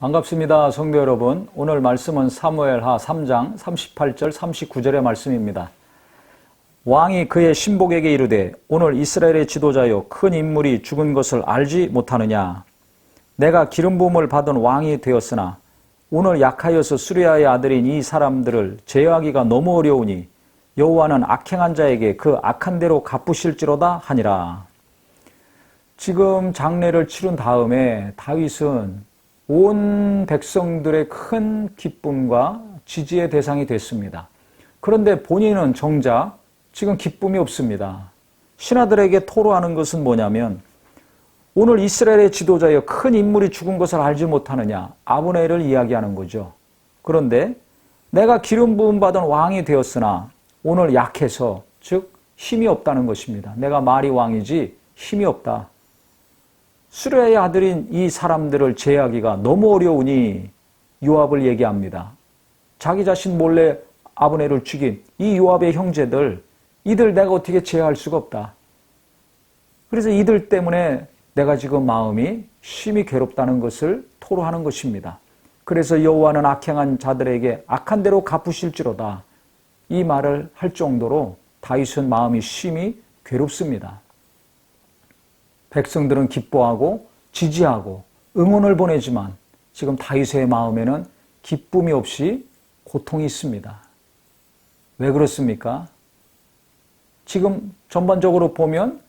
반갑습니다. 성도 여러분. 오늘 말씀은 사무엘하 3장 38절 39절의 말씀입니다. 왕이 그의 신복에게 이르되 오늘 이스라엘의 지도자여 큰 인물이 죽은 것을 알지 못하느냐 내가 기름 부음을 받은 왕이 되었으나 오늘 약하여서 수리아의 아들인 이 사람들을 제어하기가 너무 어려우니 여호와는 악행한 자에게 그 악한 대로 갚으실지로다 하니라. 지금 장례를 치른 다음에 다윗은 온 백성들의 큰 기쁨과 지지의 대상이 됐습니다. 그런데 본인은 정작 지금 기쁨이 없습니다. 신하들에게 토로하는 것은 뭐냐면 오늘 이스라엘의 지도자여 큰 인물이 죽은 것을 알지 못하느냐 아브넬을 이야기하는 거죠. 그런데 내가 기름 부음 받은 왕이 되었으나 오늘 약해서 즉 힘이 없다는 것입니다. 내가 말이 왕이지 힘이 없다. 수레의 아들인 이 사람들을 제하기가 너무 어려우니 요압을 얘기합니다. 자기 자신 몰래 아브넬을 죽인 이 요압의 형제들 이들 내가 어떻게 제어할 수가 없다. 그래서 이들 때문에 내가 지금 마음이 심히 괴롭다는 것을 토로하는 것입니다. 그래서 여호와는 악행한 자들에게 악한 대로 갚으실지로다. 이 말을 할 정도로 다윗은 마음이 심히 괴롭습니다. 백성들은 기뻐하고 지지하고 응원을 보내지만 지금 다윗의 마음에는 기쁨이 없이 고통이 있습니다. 왜 그렇습니까? 지금 전반적으로 보면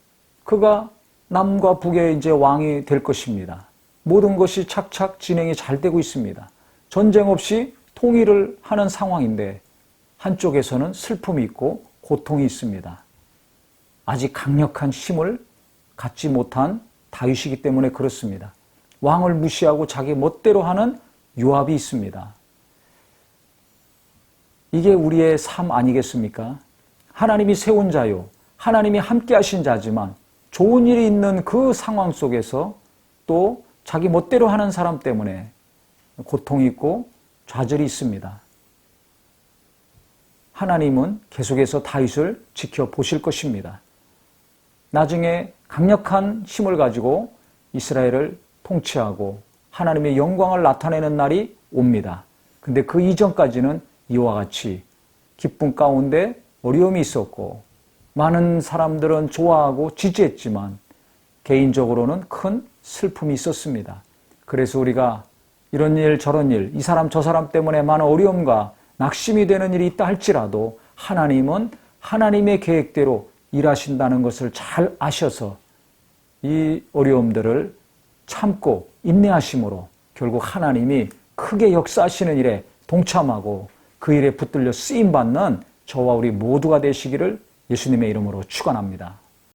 그가 남과 북의 이제 왕이 될 것입니다. 모든 것이 착착 진행이 잘 되고 있습니다. 전쟁 없이 통일을 하는 상황인데 한쪽에서는 슬픔이 있고 고통이 있습니다. 아직 강력한 힘을 갖지 못한 다윗이기 때문에 그렇습니다. 왕을 무시하고 자기 멋대로 하는 요압이 있습니다. 이게 우리의 삶 아니겠습니까? 하나님이 세운 자요. 하나님이 함께 하신 자지만 좋은 일이 있는 그 상황 속에서 또 자기 멋대로 하는 사람 때문에 고통이 있고 좌절이 있습니다. 하나님은 계속해서 다윗을 지켜보실 것입니다. 나중에 강력한 힘을 가지고 이스라엘을 통치하고 하나님의 영광을 나타내는 날이 옵니다. 근데 그 이전까지는 이와 같이 기쁨 가운데 어려움이 있었고 많은 사람들은 좋아하고 지지했지만 개인적으로는 큰 슬픔이 있었습니다. 그래서 우리가 이런 일 저런 일, 이 사람 저 사람 때문에 많은 어려움과 낙심이 되는 일이 있다 할지라도 하나님은 하나님의 계획대로 일하신다는 것을 잘 아셔서 이 어려움들을 참고 인내하심으로 결국 하나님이 크게 역사하시는 일에 동참하고 그 일에 붙들려 쓰임 받는 저와 우리 모두가 되시기를 예수님의 이름으로 축원합니다.